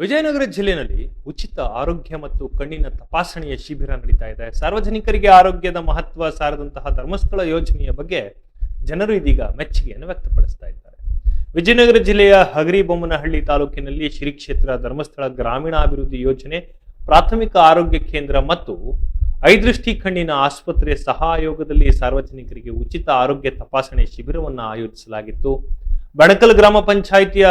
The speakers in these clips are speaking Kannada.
ವಿಜಯನಗರ ಜಿಲ್ಲೆಯಲ್ಲಿ ಉಚಿತ ಆರೋಗ್ಯ ಮತ್ತು ಕಣ್ಣಿನ ತಪಾಸಣೆಯ ಶಿಬಿರ ನಡೀತಾ ಇದೆ. ಸಾರ್ವಜನಿಕರಿಗೆ ಆರೋಗ್ಯದ ಮಹತ್ವ ಸಾರದಂತಹ ಧರ್ಮಸ್ಥಳ ಯೋಜನೆಯ ಬಗ್ಗೆ ಜನರು ಇದೀಗ ಮೆಚ್ಚುಗೆಯನ್ನು ವ್ಯಕ್ತಪಡಿಸ್ತಾ ಇದ್ದಾರೆ. ವಿಜಯನಗರ ಜಿಲ್ಲೆಯ ಹಗರಿಬೊಮ್ಮನಹಳ್ಳಿ ತಾಲೂಕಿನಲ್ಲಿ ಶ್ರೀ ಕ್ಷೇತ್ರ ಧರ್ಮಸ್ಥಳ ಗ್ರಾಮೀಣಾಭಿವೃದ್ಧಿ ಯೋಜನೆ, ಪ್ರಾಥಮಿಕ ಆರೋಗ್ಯ ಕೇಂದ್ರ ಮತ್ತು ಐದೃಷ್ಟಿ ಕಣ್ಣಿನ ಆಸ್ಪತ್ರೆ ಸಹಯೋಗದಲ್ಲಿ ಸಾರ್ವಜನಿಕರಿಗೆ ಉಚಿತ ಆರೋಗ್ಯ ತಪಾಸಣೆ ಶಿಬಿರವನ್ನು ಆಯೋಜಿಸಲಾಗಿತ್ತು. ಬಣಕಲ್ ಗ್ರಾಮ ಪಂಚಾಯಿತಿಯ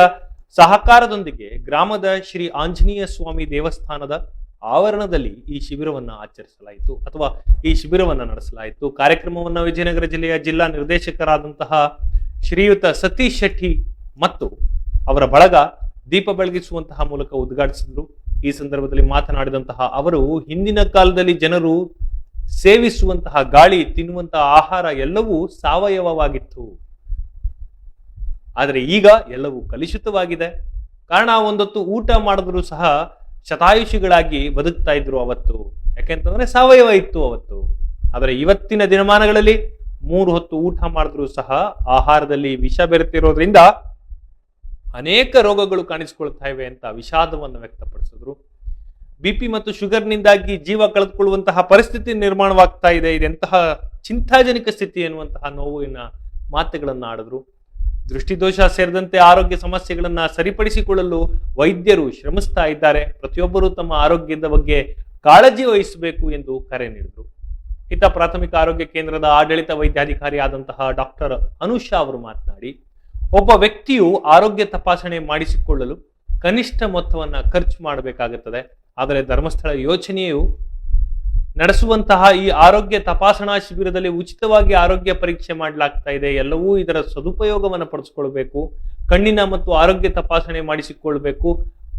ಸಹಕಾರದೊಂದಿಗೆ ಗ್ರಾಮದ ಶ್ರೀ ಆಂಜನೇಯ ಸ್ವಾಮಿ ದೇವಸ್ಥಾನದ ಆವರಣದಲ್ಲಿ ಈ ಶಿಬಿರವನ್ನು ಆಚರಿಸಲಾಯಿತು ಅಥವಾ ಈ ಶಿಬಿರವನ್ನು ನಡೆಸಲಾಯಿತು. ಕಾರ್ಯಕ್ರಮವನ್ನು ವಿಜಯನಗರ ಜಿಲ್ಲೆಯ ಜಿಲ್ಲಾ ನಿರ್ದೇಶಕರಾದಂತಹ ಶ್ರೀಯುತ ಸತೀಶ್ ಶೆಟ್ಟಿ ಮತ್ತು ಅವರ ಬಳಗ ದೀಪ ಬೆಳಗಿಸುವಂತಹ ಮೂಲಕ ಉದ್ಘಾಟಿಸಿದರು. ಈ ಸಂದರ್ಭದಲ್ಲಿ ಮಾತನಾಡಿದಂತಹ ಅವರು, ಹಿಂದಿನ ಕಾಲದಲ್ಲಿ ಜನರು ಸೇವಿಸುವಂತಹ, ಗಾಳಿ ತಿನ್ನುವಂತಹ ಆಹಾರ ಎಲ್ಲವೂ ಸಾವಯವವಾಗಿತ್ತು. ಆದರೆ ಈಗ ಎಲ್ಲವೂ ಕಲುಷಿತವಾಗಿದೆ. ಕಾರಣ ಒಂದೊತ್ತು ಊಟ ಮಾಡಿದ್ರು ಸಹ ಶತಾಯುಷಿಗಳಾಗಿ ಬದುಕ್ತಾ ಇದ್ರು ಅವತ್ತು. ಯಾಕೆಂತಂದ್ರೆ ಸಾವಯವ ಇತ್ತು ಅವತ್ತು. ಆದರೆ ಇವತ್ತಿನ ದಿನಮಾನಗಳಲ್ಲಿ ಮೂರು ಹೊತ್ತು ಊಟ ಮಾಡಿದ್ರು ಸಹ ಆಹಾರದಲ್ಲಿ ವಿಷ ಬೆರೆತಿರೋದ್ರಿಂದ ಅನೇಕ ರೋಗಗಳು ಕಾಣಿಸಿಕೊಳ್ತಾ ಇವೆ ಅಂತ ವಿಷಾದವನ್ನು ವ್ಯಕ್ತಪಡಿಸಿದ್ರು. ಬಿ ಪಿ ಮತ್ತು ಶುಗರ್ನಿಂದಾಗಿ ಜೀವ ಕಳೆದುಕೊಳ್ಳುವಂತಹ ಪರಿಸ್ಥಿತಿ ನಿರ್ಮಾಣವಾಗ್ತಾ ಇದೆ. ಇದೆಂತಹ ಚಿಂತಾಜನಕ ಸ್ಥಿತಿ ಎನ್ನುವಂತಹ ನೋವಿನ ಮಾತುಗಳನ್ನು ಆಡಿದ್ರು ದೃಷ್ಟಿದೋಷ ಸೇರಿದಂತೆ ಆರೋಗ್ಯ ಸಮಸ್ಯೆಗಳನ್ನ ಸರಿಪಡಿಸಿಕೊಳ್ಳಲು ವೈದ್ಯರು ಶ್ರಮಿಸ್ತಾ ಇದ್ದಾರೆ. ಪ್ರತಿಯೊಬ್ಬರು ತಮ್ಮ ಆರೋಗ್ಯದ ಬಗ್ಗೆ ಕಾಳಜಿ ವಹಿಸಬೇಕು ಎಂದು ಕರೆ ನೀಡಿದರು. ಇತ್ತ ಪ್ರಾಥಮಿಕ ಆರೋಗ್ಯ ಕೇಂದ್ರದ ಆಡಳಿತ ವೈದ್ಯಾಧಿಕಾರಿ ಆದಂತಹ ಡಾಕ್ಟರ್ ಅನುಷಾ ಅವರು ಮಾತನಾಡಿ, ಒಬ್ಬ ವ್ಯಕ್ತಿಯು ಆರೋಗ್ಯ ತಪಾಸಣೆ ಮಾಡಿಸಿಕೊಳ್ಳಲು ಕನಿಷ್ಠ ಮೊತ್ತವನ್ನ ಖರ್ಚು ಮಾಡಬೇಕಾಗುತ್ತದೆ. ಆದರೆ ಧರ್ಮಸ್ಥಳ ಯೋಜನೆಯು ನಡೆಸುವಂತಹ ಈ ಆರೋಗ್ಯ ತಪಾಸಣಾ ಶಿಬಿರದಲ್ಲಿ ಉಚಿತವಾಗಿ ಆರೋಗ್ಯ ಪರೀಕ್ಷೆ ಮಾಡಲಾಗ್ತಾ ಇದೆ. ಎಲ್ಲವೂ ಇದರ ಸದುಪಯೋಗವನ್ನು ಪಡಿಸಿಕೊಳ್ಬೇಕು. ಕಣ್ಣಿನ ಮತ್ತು ಆರೋಗ್ಯ ತಪಾಸಣೆ ಮಾಡಿಸಿಕೊಳ್ಬೇಕು.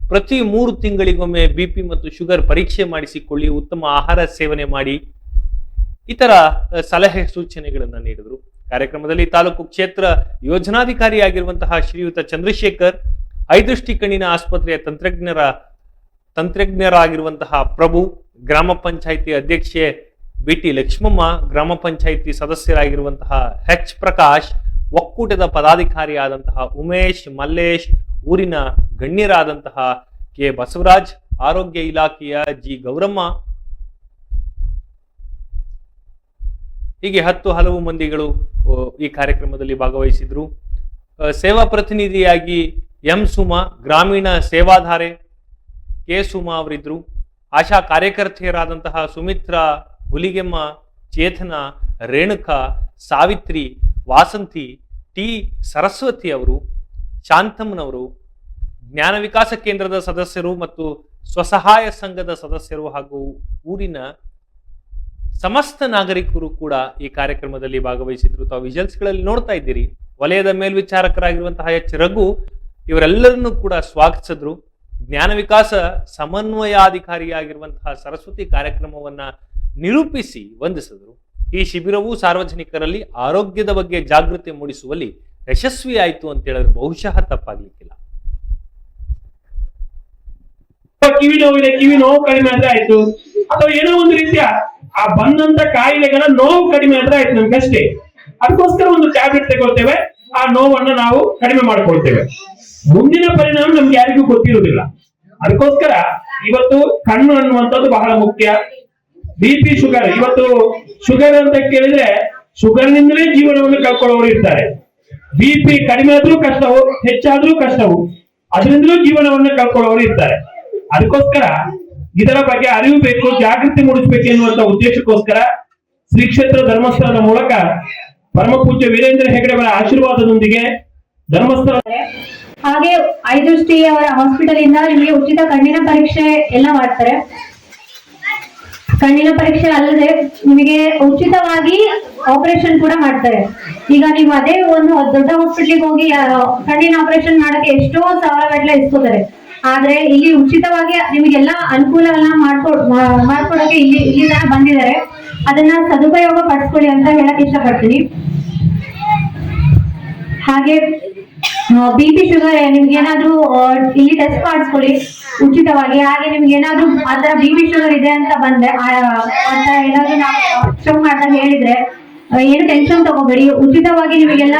ಪ್ರತಿ ಮೂರು ತಿಂಗಳಿಗೊಮ್ಮೆ ಬಿ ಪಿ ಮತ್ತು ಶುಗರ್ ಪರೀಕ್ಷೆ ಮಾಡಿಸಿಕೊಳ್ಳಿ, ಉತ್ತಮ ಆಹಾರ ಸೇವನೆ ಮಾಡಿ. ಇತರ ಸಲಹೆ ಸೂಚನೆಗಳನ್ನು ನೀಡಿದರು. ಕಾರ್ಯಕ್ರಮದಲ್ಲಿ ತಾಲೂಕು ಕ್ಷೇತ್ರ ಯೋಜನಾಧಿಕಾರಿಯಾಗಿರುವಂತಹ ಶ್ರೀಯುತ ಚಂದ್ರಶೇಖರ್, ಐದೃಷ್ಟಿ ಕಣ್ಣಿನ ಆಸ್ಪತ್ರೆಯ ತಂತ್ರಜ್ಞರ, ತಂತ್ರಜ್ಞರಾಗಿರುವಂತಹ ಪ್ರಭು ಗ್ರಾಮ ಪಂಚಾಯಿತಿ ಅಧ್ಯಕ್ಷೆ ಬಿ ಟಿ ಲಕ್ಷ್ಮಮ್ಮ, ಗ್ರಾಮ ಪಂಚಾಯಿತಿ ಸದಸ್ಯರಾಗಿರುವಂತಹ ಹೆಚ್ ಪ್ರಕಾಶ್, ಒಕ್ಕೂಟದ ಪದಾಧಿಕಾರಿಯಾದಂತಹ ಉಮೇಶ್, ಮಲ್ಲೇಶ್, ಊರಿನ ಗಣ್ಯರಾದಂತಹ ಕೆ ಬಸವರಾಜ್, ಆರೋಗ್ಯ ಇಲಾಖೆಯ ಜಿ ಗೌರಮ್ಮ. ಹೀಗೆ ಹತ್ತು ಹಲವು ಮಂದಿಗಳು ಈ ಕಾರ್ಯಕ್ರಮದಲ್ಲಿ ಭಾಗವಹಿಸಿದ್ರು. ಸೇವಾ ಪ್ರತಿನಿಧಿಯಾಗಿ ಎಂ ಸುಮಾ, ಗ್ರಾಮೀಣ ಸೇವಾಧಾರೆ ಕೆ ಸುಮಾ ಅವರಿದ್ರು. ಆಶಾ ಕಾರ್ಯಕರ್ತೆಯರಾದಂತಹ ಸುಮಿತ್ರ ಹುಲಿಗೆಮ್ಮ, ಚೇತನ, ರೇಣುಕ, ಸಾವಿತ್ರಿ, ವಾಸಂತಿ, ಟಿ. ಸರಸ್ವತಿ ಅವರು, ಶಾಂತಮ್ಮನವರು, ಜ್ಞಾನ ವಿಕಾಸ ಕೇಂದ್ರದ ಸದಸ್ಯರು ಮತ್ತು ಸ್ವಸಹಾಯ ಸಂಘದ ಸದಸ್ಯರು ಹಾಗೂ ಊರಿನ ಸಮಸ್ತ ನಾಗರಿಕರು ಕೂಡ ಈ ಕಾರ್ಯಕ್ರಮದಲ್ಲಿ ಭಾಗವಹಿಸಿದ್ರು. ತಾವು ವಿಜಲ್ಸ್ಗಳಲ್ಲಿ ನೋಡ್ತಾ ಇದ್ದೀರಿ. ವಲಯದ ಮೇಲ್ವಿಚಾರಕರಾಗಿರುವಂತಹ ಎಚ್ ರಘು ಇವರೆಲ್ಲರನ್ನೂ ಕೂಡ ಸ್ವಾಗತಿಸಿದ್ರು. ಜ್ಞಾನ ವಿಕಾಸ ಸಮನ್ವಯಾಧಿಕಾರಿಯಾಗಿರುವಂತಹ ಸರಸ್ವತಿ ಕಾರ್ಯಕ್ರಮವನ್ನ ನಿರೂಪಿಸಿ ವಂದಿಸಿದರು. ಈ ಶಿಬಿರವು ಸಾರ್ವಜನಿಕರಲ್ಲಿ ಆರೋಗ್ಯದ ಬಗ್ಗೆ ಜಾಗೃತಿ ಮೂಡಿಸುವಲ್ಲಿ ಯಶಸ್ವಿಯಾಯಿತು ಅಂತ ಹೇಳಿದ್ರೆ ಬಹುಶಃ ತಪ್ಪಾಗ್ಲಿಕ್ಕಿಲ್ಲ. ಕಿವಿ ನೋವಿದೆ ಕಿವಿ ನೋವು ಕಡಿಮೆ ಆದ್ರೆ ಆಯ್ತು. ಅಥವಾ ಏನೋ ಒಂದು ರೀತಿಯ ಆ ಬಂದಂತ ಕಾಯಿಲೆಗಳ ನೋವು ಕಡಿಮೆ ಆದ್ರೆ ಆಯ್ತು ನಮ್ಗಷ್ಟೇ ಅದಕ್ಕೋಸ್ಕರ ಒಂದು ಟ್ಯಾಬ್ಲೆಟ್ ತಗೊಳ್ತೇವೆ. ಆ ನೋವನ್ನ ನಾವು ಕಡಿಮೆ ಮಾಡ್ಕೊಳ್ತೇವೆ. ಮುಂದಿನ ಪರಿಣಾಮ ನಮ್ಗೆ ಯಾರಿಗೂ ಗೊತ್ತಿರುವುದಿಲ್ಲ. ಅದಕ್ಕೋಸ್ಕರ ಇವತ್ತು ಕಣ್ಣು ಅನ್ನುವಂಥದ್ದು ಬಹಳ ಮುಖ್ಯ. ಬಿ ಪಿ ಶುಗರ್, ಇವತ್ತು ಶುಗರ್ ಅಂತ ಕೇಳಿದ್ರೆ ಶುಗರ್ ನಿಂದಲೇ ಜೀವನವನ್ನು ಕಳ್ಕೊಳ್ಳೋರು ಇರ್ತಾರೆ. ಬಿ ಪಿ ಕಡಿಮೆ ಆದ್ರೂ ಕಷ್ಟವು, ಹೆಚ್ಚಾದ್ರೂ ಕಷ್ಟವು, ಅದರಿಂದಲೂ ಜೀವನವನ್ನು ಕಳ್ಕೊಳ್ಳೋರು ಇರ್ತಾರೆ. ಅದಕ್ಕೋಸ್ಕರ ಇದರ ಬಗ್ಗೆ ಅರಿವು ಬೇಕು, ಜಾಗೃತಿ ಮೂಡಿಸಬೇಕು ಎನ್ನುವಂತ ಉದ್ದೇಶಕ್ಕೋಸ್ಕರ ಶ್ರೀ ಕ್ಷೇತ್ರ ಧರ್ಮಸ್ಥಳದ ಮೂಲಕ ಪರಮ ಪೂಜ್ಯ ವೀರೇಂದ್ರ ಹೆಗಡೆಯವರ ಆಶೀರ್ವಾದದೊಂದಿಗೆ ಧರ್ಮಸ್ಥಳ ಹಾಗೆ ಐದೃಷ್ಟಿ ಅವರ ಹಾಸ್ಪಿಟಲ್ ಇಂದ ನಿಮಗೆ ಉಚಿತ ಕಣ್ಣಿನ ಪರೀಕ್ಷೆ ಎಲ್ಲ ಮಾಡ್ತಾರೆ. ಕಣ್ಣಿನ ಪರೀಕ್ಷೆ ಅಲ್ಲದೆ ನಿಮಗೆ ಉಚಿತವಾಗಿ ಆಪರೇಷನ್ ಕೂಡ ಮಾಡ್ತಾರೆ. ಈಗ ನೀವು ಅದೇ ಒಂದು ದೊಡ್ಡ ಹಾಸ್ಪಿಟ್ಲಿಗೆ ಹೋಗಿ ಕಣ್ಣಿನ ಆಪರೇಷನ್ ಮಾಡಕ್ಕೆ ಎಷ್ಟೋ ಸಾವಿರ ಗಟ್ಟಲೆ ಇಸ್ಕೋತಾರೆ. ಆದ್ರೆ ಇಲ್ಲಿ ಉಚಿತವಾಗಿ ನಿಮಗೆಲ್ಲ ಅನುಕೂಲ ಎಲ್ಲ ಮಾಡ್ಕೊಡ್ ಮಾಡ್ಕೊಡಕ್ಕೆ ಇಲ್ಲಿ ಇಲ್ಲಿ ಜನ ಬಂದಿದ್ದಾರೆ. ಅದನ್ನ ಸದುಪಯೋಗ ಪಡಿಸ್ಕೊಳ್ಳಿ ಅಂತ ಹೇಳಕ್ ಇಷ್ಟಪಡ್ತೀನಿ. ಹಾಗೆ ಬಿ ಪಿ ಶುಗರ್ ನಿಮ್ಗೆ ಏನಾದ್ರೂ ಇಲ್ಲಿ ಟೆಸ್ಟ್ ಮಾಡಿಸ್ಕೊಳ್ಳಿ. ಉಚಿತವಾಗಿ. ಹಾಗೆ ನಿಮ್ಗೆ ಏನಾದ್ರೂ ಆತರ ಬಿ ಪಿ ಶುಗರ್ ಇದೆ ಅಂತ ಬಂದ್ರೆ ಅಂತ ಏನಾದ್ರೂ ಚೆಕ್ ಮಾಡ್ತಾ ಹೇಳಿದ್ರೆ ಏನು ಟೆನ್ಷನ್ ತಗೋಬೇಡಿ. ಉಚಿತವಾಗಿ ನಿಮಗೆಲ್ಲ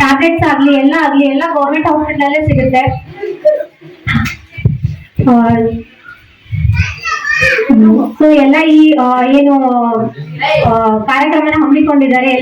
ಟ್ಯಾಬ್ಲೆಟ್ಸ್ ಆಗ್ಲಿ, ಎಲ್ಲ ಆಗ್ಲಿ, ಎಲ್ಲ ಗೌರ್ಮೆಂಟ್ ಹಾಸ್ಪಿಟಲ್ ಸಿಗುತ್ತೆ. ಸೊ ಎಲ್ಲ ಈ ಏನು ಕಾರ್ಯಕ್ರಮನ ಹಮ್ಮಿಕೊಂಡಿದ್ದಾರೆ.